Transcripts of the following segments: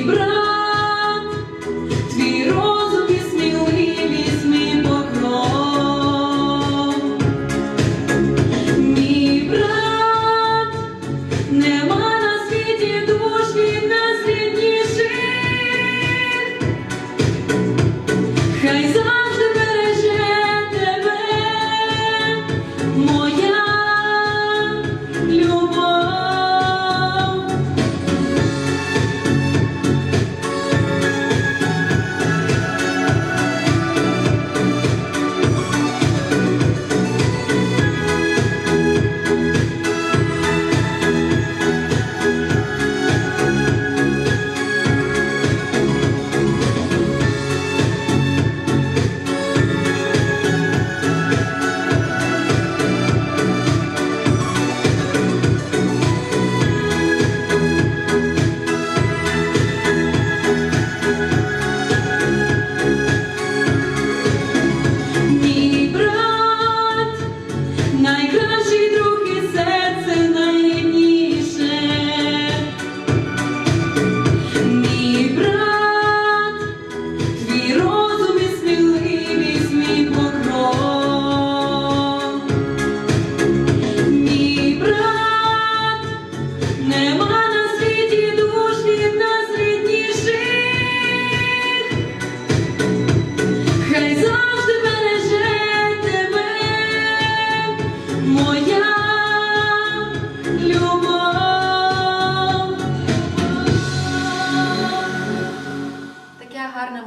vibrar.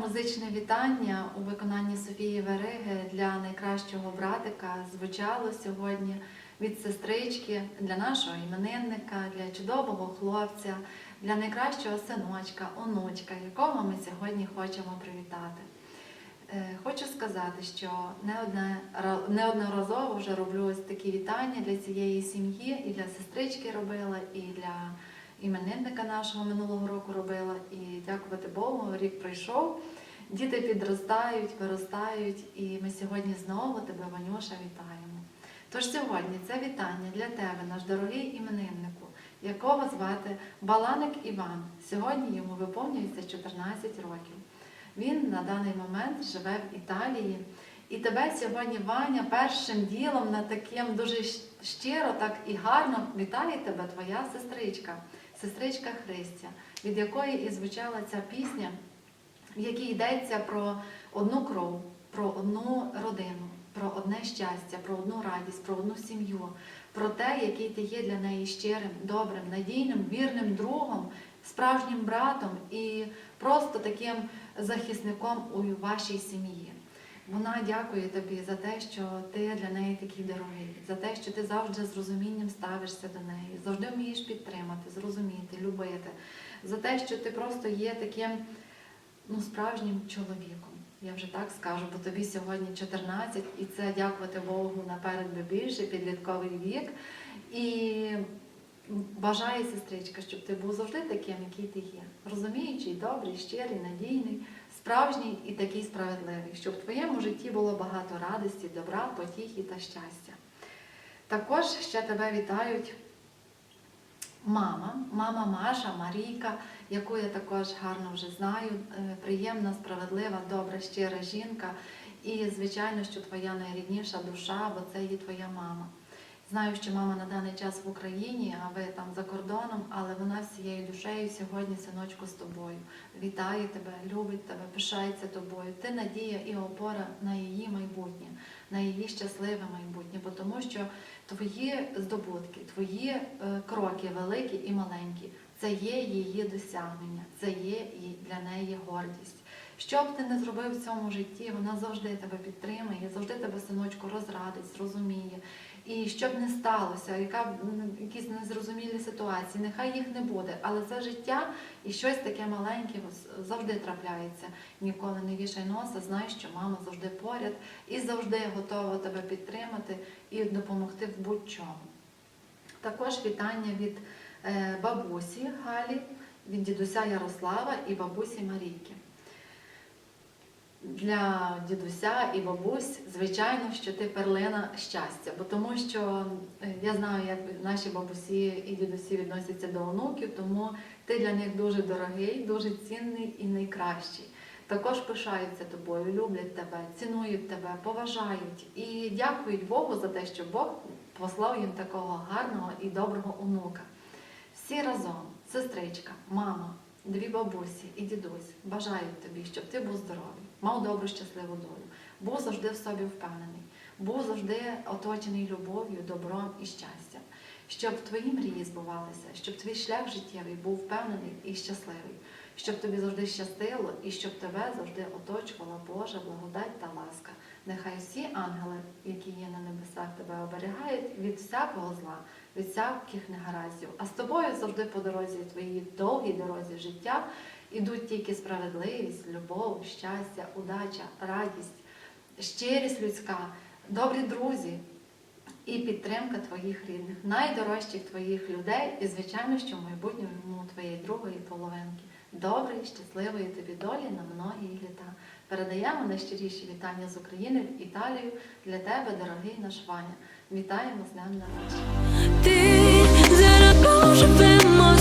музичне вітання у виконанні Софії Вериги для найкращого братика звучало сьогодні від сестрички для нашого іменинника, для чудового хлопця, для найкращого синочка, онучка, якого ми сьогодні хочемо привітати. Е, хочу сказати, що неодноразово вже роблю ось такі вітання для цієї сім'ї, і для сестрички робила, і для іменинника нашого минулого року робила. І дякувати Богу, рік пройшов. Діти підростають, виростають, і ми сьогодні знову тебе, Ванюша, вітаємо. Тож сьогодні це вітання для тебе, наш дорогий імениннику, якого звати Баланик Іван. Сьогодні йому виповнюється 14 років. Він на даний момент живе в Італії. І тебе сьогодні, Ваня, першим ділом на таким дуже щиро, так і гарно вітає тебе твоя сестричка, сестричка Христя, від якої і звучала ця пісня, в якій йдеться про одну кров, про одну родину, про одне щастя, про одну радість, про одну сім'ю, про те, який ти є для неї щирим, добрим, надійним, вірним другом, справжнім братом і просто таким захисником у вашій сім'ї. Вона дякує тобі за те, що ти для неї такий дорогий, за те, що ти завжди з розумінням ставишся до неї, завжди вмієш підтримати, зрозуміти, любити, за те, що ти просто є таким ну, справжнім чоловіком. Я вже так скажу, бо тобі сьогодні 14, і це дякувати Богу наперед би більше, підлітковий вік. І бажаю, сестричка, щоб ти був завжди таким, який ти є. Розуміючий, добрий, щирий, надійний, справжній і такий справедливий, щоб в твоєму житті було багато радості, добра, потіхи та щастя. Також ще тебе вітають мама, мама Маша, Марійка, яку я також гарно вже знаю, е, приємна, справедлива, добра, щира жінка. І, звичайно, що твоя найрідніша душа, бо це є твоя мама. Знаю, що мама на даний час в Україні, а ви там за кордоном, але вона всією душею сьогодні, синочку, з тобою. Вітає тебе, любить тебе, пишається тобою. Ти надія і опора на її майбутнє, на її щасливе майбутнє, бо тому що твої здобутки, твої е, кроки великі і маленькі, це є її досягнення, це є для неї гордість. Що б ти не зробив в цьому житті, вона завжди тебе підтримує, завжди тебе, синочку, розрадить, зрозуміє. І що б не сталося, яка б, якісь незрозумілі ситуації, нехай їх не буде, але це життя і щось таке маленьке завжди трапляється. Ніколи не вішай носа, знай, що мама завжди поряд і завжди готова тебе підтримати і допомогти в будь-чому. Також вітання від е, бабусі Галі, від дідуся Ярослава і бабусі Марійки. Для дідуся і бабусь, звичайно, що ти перлина щастя, бо тому що е, я знаю, як наші бабусі і дідусі відносяться до онуків, тому ти для них дуже дорогий, дуже цінний і найкращий. Також пишаються тобою, люблять тебе, цінують тебе, поважають і дякують Богу за те, що Бог послав їм такого гарного і доброго онука. Всі разом, сестричка, мама, дві бабусі і дідусь бажають тобі, щоб ти був здоровий, мав добру щасливу долю, був завжди в собі впевнений, був завжди оточений любов'ю, добром і щастям, щоб твої мрії збувалися, щоб твій шлях життєвий був впевнений і щасливий, щоб тобі завжди щастило і щоб тебе завжди оточувала Божа благодать та ласка. Нехай всі ангели, які є на небесах, тебе оберігають від всякого зла, від всяких негараздів. А з тобою завжди по дорозі твоїй довгій дорозі життя ідуть тільки справедливість, любов, щастя, удача, радість, щирість людська, добрі друзі і підтримка твоїх рідних, найдорожчих твоїх людей, і, звичайно, що в майбутньому твоєї другої половинки. Доброї, щасливої тобі долі на многі літа. Передаємо найщиріші вітання з України в Італію для тебе, дорогий наш Ваня. Вітаємо з днем народження. Ти кого живемо